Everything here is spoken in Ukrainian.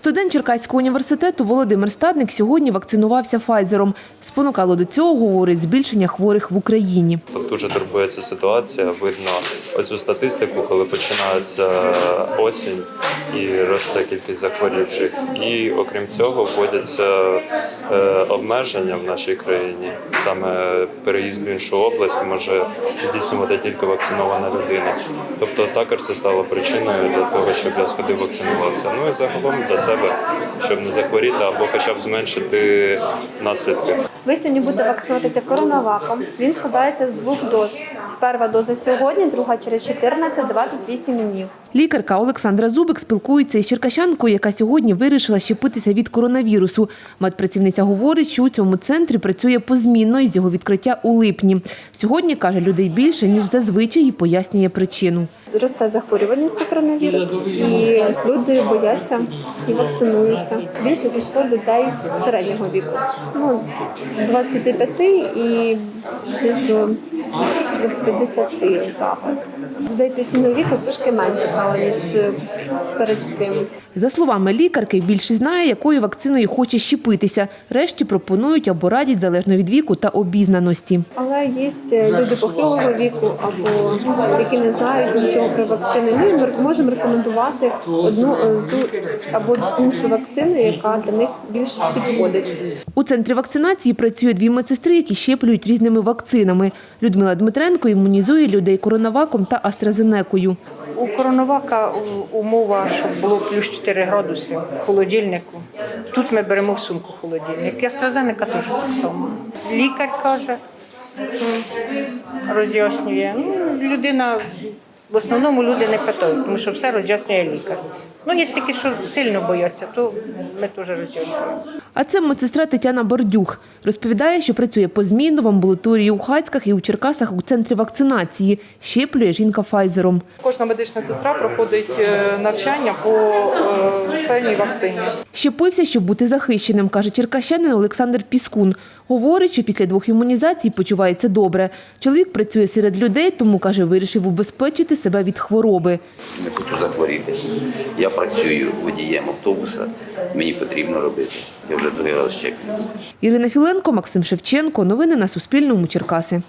Студент Черкаського університету Володимир Стадник сьогодні вакцинувався Файзером. Спонукало до цього, говорить, збільшення хворих в Україні. Дуже турбується ситуація. Видно оцю статистику, коли починається осінь і росте кількість захворівших. І окрім цього, вводяться е, обмеження в нашій країні. Саме переїзд в іншу область може здійснювати тільки вакцинована людина. Тобто також це стало причиною для того, щоб я сходив вакцинуватися. Ну і загалом для себе, щоб не захворіти або хоча б зменшити наслідки. Ви сьогодні будете вакцинуватися коронаваком. Він складається з двох доз. Перша доза сьогодні, друга через 14-28 днів. Лікарка Олександра Зубик спілкується із черкащанкою, яка сьогодні вирішила щепитися від коронавірусу. Медпрацівниця говорить, що у цьому центрі працює позмінно із його відкриття у липні. Сьогодні, каже, людей більше, ніж зазвичай і пояснює причину. Зросте захворюваність на коронавірус, і люди бояться і вакцинуються. Більше пішло людей середнього віку. Ну, 25 і десь до до 50. Так от. Людей пенсійного віку трошки менше стало, ніж перед цим. За словами лікарки, більшість знає, якою вакциною хоче щепитися. Решті пропонують або радять залежно від віку та обізнаності. Але є люди похилого віку або які не знають нічого про вакцини. Ми можемо рекомендувати одну е, ту або іншу вакцину, яка для них більш підходить. У центрі вакцинації працює дві медсестри, які щеплюють різними вакцинами. Людмила Дмитренко імунізує людей коронаваком та астразенекою. У коронавака умова, щоб було плюс 4 градуси в холодильнику. Тут ми беремо в сумку холодильник. AstraZeneca теж так само. Лікар каже, роз'яснює. Ну, людина, в основному люди не питають, тому що все роз'яснює лікар. Ну, є такі, що сильно бояться, то ми теж роз'яснюємо. А це медсестра Тетяна Бордюх. Розповідає, що працює позмінно в амбулаторії у Хацьках і у Черкасах у центрі вакцинації. Щеплює жінка Файзером. Кожна медична сестра проходить е, навчання по е, вакцині. Щепився, щоб бути захищеним, каже черкащанин Олександр Піскун. Говорить, що після двох імунізацій почувається добре. Чоловік працює серед людей, тому, каже, вирішив убезпечити себе від хвороби. не хочу захворіти. Я працюю водієм автобуса, мені потрібно робити. Я вже другий раз щеплююсь. Ірина Філенко, Максим Шевченко. Новини на Суспільному. Черкаси.